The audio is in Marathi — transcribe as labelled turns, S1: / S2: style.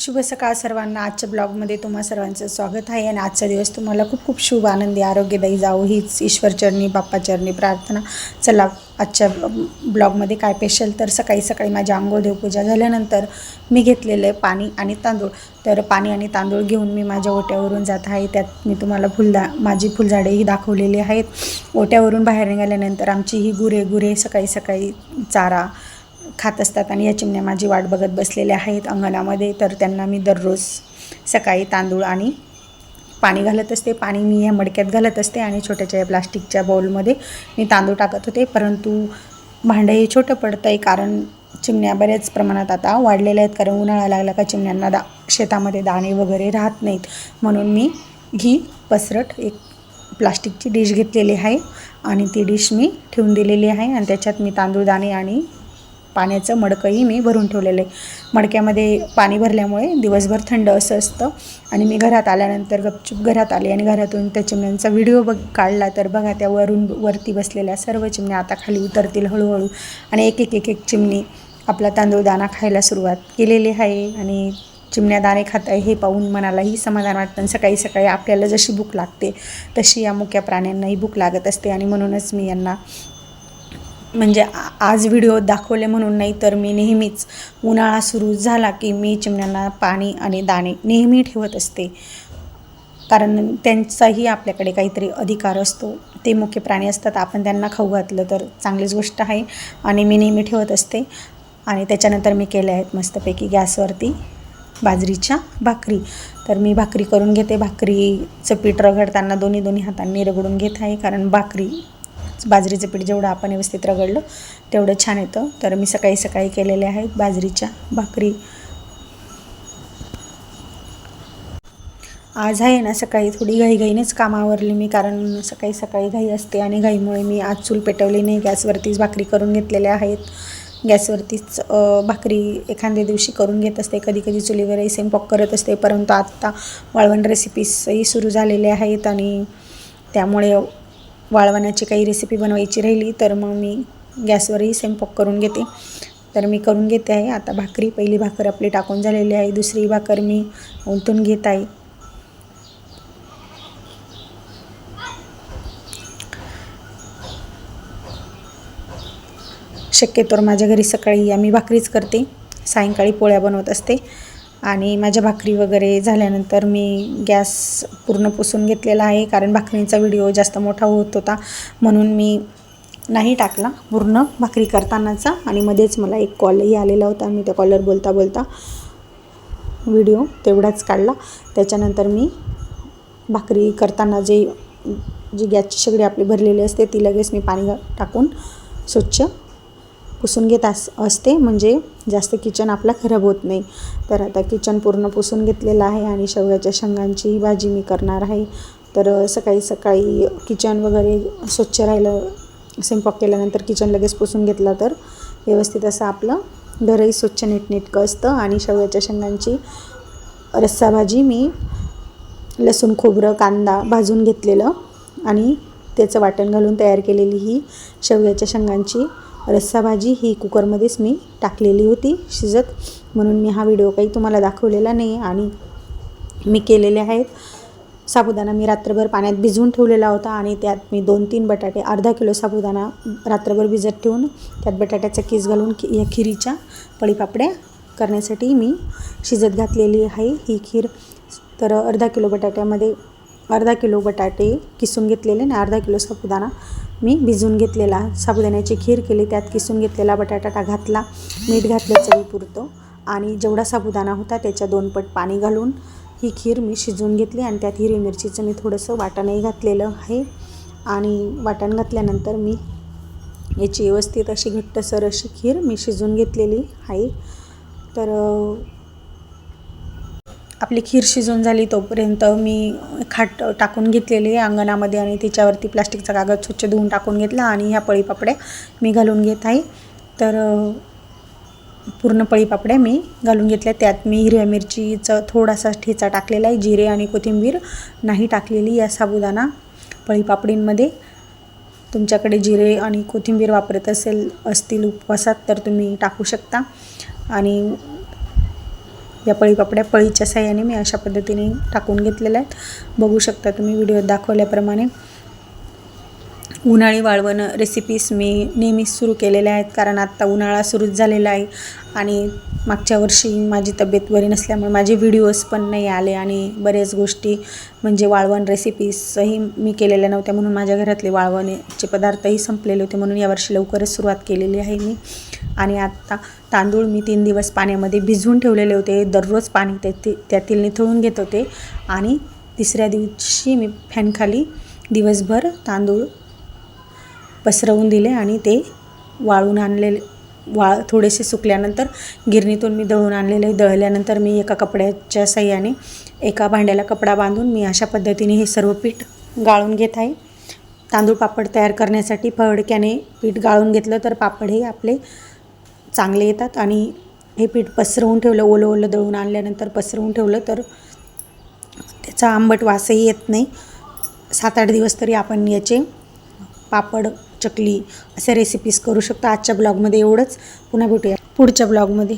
S1: शुभ सकाळ सर्वांना. आजच्या ब्लॉगमध्ये तुम्हा सर्वांचं स्वागत आहे आणि आजचा दिवस तुम्हाला खूप खूप शुभ आनंदी आरोग्यदायी जावो हीच ईश्वरचरणी बाप्पाचरणी प्रार्थना. चला आजच्या ब्लॉगमध्ये काय पेशल तर सकाळी सकाळी माझी आंघोळ देवपूजा झाल्यानंतर मी घेतलेलं आहे पाणी आणि तांदूळ. तर पाणी आणि तांदूळ घेऊन मी माझ्या ओट्यावरून जात आहे. त्यात मी तुम्हाला फुलदा माझी फुलझाडेही दाखवलेली आहेत. ओट्यावरून बाहेर निघाल्यानंतर आमची ही गुरे गुरे सकाळी सकाळी चारा खात असतात आणि या चिमण्या माझी वाट बघत बसलेल्या आहेत अंगणामध्ये तर त्यांना मी दररोज सकाळी तांदूळ आणि पाणी घालत असते. पाणी मी या मडक्यात घालत असते आणि छोट्याच्या या प्लास्टिकच्या बाउलमध्ये मी तांदूळ टाकत होते. परंतु भांडं हे छोटं पडतं आहे कारण चिमण्या बऱ्याच प्रमाणात आता वाढलेल्या आहेत. कारण उन्हाळा लागला का चिमण्यांना दा शेतामध्ये दाणे वगैरे राहत नाहीत. म्हणून मी ही पसरट एक प्लास्टिकची डिश घेतलेली आहे आणि ती डिश मी ठेवून दिलेली आहे आणि त्याच्यात मी तांदूळ दाणे आणि पाण्याचं मडकंही मी भरून ठेवलेलं आहे. मडक्यामध्ये पाणी भरल्यामुळे दिवसभर थंड असं असतं. आणि मी घरात आल्यानंतर गपचूप घरात आले आणि घरातून त्या चिमण्यांचा व्हिडिओ बघ काढला तर बघा त्या वरून वरती बसलेल्या सर्व चिमण्या आता खाली उतरतील हळूहळू. आणि एक एक एक एक चिमणी आपला तांदूळ दाणा खायला सुरुवात केलेली आहे. आणि चिमण्या दाणे खात आहे हे पाहून मनालाही समाधान वाटतं. आणि सकाळी सकाळी आपल्याला जशी भूक लागते तशी या मुक्या प्राण्यांनाही भूक लागत असते. आणि म्हणूनच मी यांना म्हणजे आ- आज व्हिडिओ दाखवले म्हणून नाही तर मी नेहमीच उन्हाळा सुरू झाला की मी चिमण्यांना पाणी आणि दाणे नेहमी ठेवत असते. कारण त्यांचाही आपल्याकडे काहीतरी अधिकार असतो. ते मुख्य प्राणी असतात. आपण त्यांना खाऊ घातलं तर चांगलीच गोष्ट आहे आणि मी नेहमी ठेवत असते. आणि त्याच्यानंतर मी केल्या आहेत मस्तपैकी गॅसवरती बाजरीच्या भाकरी. तर मी भाकरी करून घेते. भाकरीचं पीठ रगडताना दोन्ही दोन्ही हातांनी रगडून घेत आहे. कारण भाकरी बाजरीचं पीठ जेवढं आपण व्यवस्थित रगडलं तेवढं छान येतं. तर मी सकाळी सकाळी केलेले आहेत बाजरीच्या भाकरी. आज आहे ना सकाळी थोडी घाईघाईनेच कामावरली मी कारण सकाळी सकाळी घाई असते आणि घाईमुळे मी आज चूल पेटवली नाही. गॅसवरतीच भाकरी करून घेतलेल्या आहेत. गॅसवरतीच भाकरी एखाद्या दिवशी करून घेत असते. कधी कधी चुलीवरही स्वयंपाक करत असते परंतु आत्ता वाळवण रेसिपीजही सुरू झालेल्या आहेत आणि त्यामुळे वाळवण्याची काही रेसिपी बनवायची राहिली तर मग मी गॅसवरही स्वयंपाक करून घेते. तर मी करून घेते आहे. आता भाकरी पहिली भाकर आपली टाकून झालेली आहे. दुसरी भाकर मी ओतून घेत आहे. शक्यतोवर माझ्या घरी सकाळी आम्ही भाकरीच करते. सायंकाळी पोळ्या बनवत असते. आणि माझ्या भाकरी वगैरे झाल्यानंतर मी गॅस पूर्ण पुसून घेतलेला आहे कारण भाकरींचा व्हिडिओ जास्त मोठा होत होता. म्हणून मी नाही टाकला पूर्ण भाकरी करतानाचा आणि मध्येच मला एक कॉलही आलेला होता. मी त्या कॉलर बोलता बोलता व्हिडिओ तेवढाच काढला. त्याच्यानंतर मी भाकरी करताना जे जी गॅसची शेगडी आपली भरलेली असते ती लगेच मी पाणी टाकून स्वच्छ पुसून घेत अस असते. म्हणजे जास्त किचन आपला खराब होत नाही. तर आता किचन पूर्ण पुसून घेतलेलं आहे आणि शेवग्याच्या शेंगांची भाजी मी करणार आहे. तर सकाळी सकाळी किचन वगैरे स्वच्छ राहिलं स्वयंपाक केल्यानंतर किचन लगेच पुसून घेतला तर व्यवस्थित असं आपलं घरही स्वच्छ नीटनेटकं असतं. आणि शेवग्याच्या शेंगांची रस्सा भाजी मी लसूण खोबरं कांदा भाजून घेतलेलं आणि त्याचं वाटण घालून तयार केलेली ही शेवग्याच्या शेंगांची रस्सा भाजी ही कुकरमध्येच मी टाकलेली होती शिजत. म्हणून मी हा व्हिडिओ काही तुम्हाला दाखवलेला नाही आणि मी केलेले आहेत. साबुदाणा मी रात्रभर पाण्यात भिजवून ठेवलेला होता आणि त्यात मी दोन तीन बटाटे अर्धा किलो साबुदाणा रात्रभर भिजत ठेवून त्यात बटाट्याचा केस घालून खि या खिरीच्या पळीपापड्या करण्यासाठी मी शिजत घातलेली आहे ही खीर. तर अर्धा किलो बटाट्यामध्ये अर्धा किलो बटाटे किसून घेतलेले आणि अर्धा किलो साबुदाणा मी भिजवून घेतलेला साबुदाण्याची खीर केली त्यात किसून घेतलेला बटाटा घातला मीठ घातलं चवीपुरतं आणि जेवढा साबुदाणा होता त्याच्या दोन पट पाणी घालून ही खीर मी शिजवून घेतली आणि त्यात हिरवी मिरचीचं मी थोडंसं वाटणही घातलेलं आहे. आणि वाटण घातल्यानंतर मी याची व्यवस्थित अशी घट्टसर अशी खीर मी शिजवून घेतलेली आहे. तर आपली खीर शिजून झाली तोपर्यंत मी खाट टाकून घेतलेली आहे अंगणामध्ये आणि तिच्यावरती प्लास्टिकचा कागद स्वच्छ धुवून टाकून घेतला आणि ह्या पळीपापड्या मी घालून घेत आहे. तर पूर्ण पळीपापड्या मी घालून घेतल्या. त्यात मी हिरव्या मिरचीचं थोडासा ठेचा टाकलेला आहे जिरे आणि कोथिंबीर नाही टाकलेली या साबुदाणा पळीपापडींमध्ये. तुमच्याकडे जिरे आणि कोथिंबीर वापरत असेल असतील उपवासात तर तुम्ही टाकू शकता. आणि या पळी कपड्या पळीच्या साह्याने मी अशा पद्धतीने टाकून घेतलेल्या आहेत. बघू शकता तुम्ही व्हिडिओ दाखवल्याप्रमाणे. उन्हाळी वाळवण रेसिपीज मी नेहमीच सुरू केलेल्या आहेत कारण आत्ता उन्हाळा सुरूच झालेला आहे आणि मागच्या वर्षी माझी तब्येत बरी नसल्यामुळे माझे व्हिडिओज पण नाही आले आणि बऱ्याच गोष्टी म्हणजे वाळवण रेसिपीजही मी केलेल्या नव्हत्या म्हणून माझ्या घरातले वाळवणचे पदार्थही संपलेले होते म्हणून यावर्षी लवकरच सुरुवात केलेली आहे मी. आणि आत्ता तांदूळ मी तीन दिवस पाण्यामध्ये भिजवून ठेवलेले होते दररोज पाणी त्यातील त्यातील निथळून घेत होते आणि तिसऱ्या दिवशी मी फॅनखाली दिवसभर तांदूळ पसरवून दिले आणि ते वाळून आणलेले वाळ थोडेसे सुकल्यानंतर गिरणीतून मी दळून आणलेले. दळल्यानंतर मी एका कपड्याच्या सह्याने एका भांड्याला कपडा बांधून मी अशा पद्धतीने हे सर्व पीठ गाळून घेत आहे. तांदूळ पापड तयार करण्यासाठी फडक्याने पीठ गाळून घेतलं तर पापड हे आपले चांगले येतात आणि हे पीठ पसरवून ठेवलं ओलं ओलं दळून आणल्यानंतर पसरवून ठेवलं तर त्याचा आंबट वासही येत नाही. सात आठ दिवस तरी आपण याचे पापड चकली अशा रेसिपीज करू शकतो. आजच्या ब्लॉगमध्ये एवढंच. पुन्हा भेटूया पुढच्या ब्लॉगमध्ये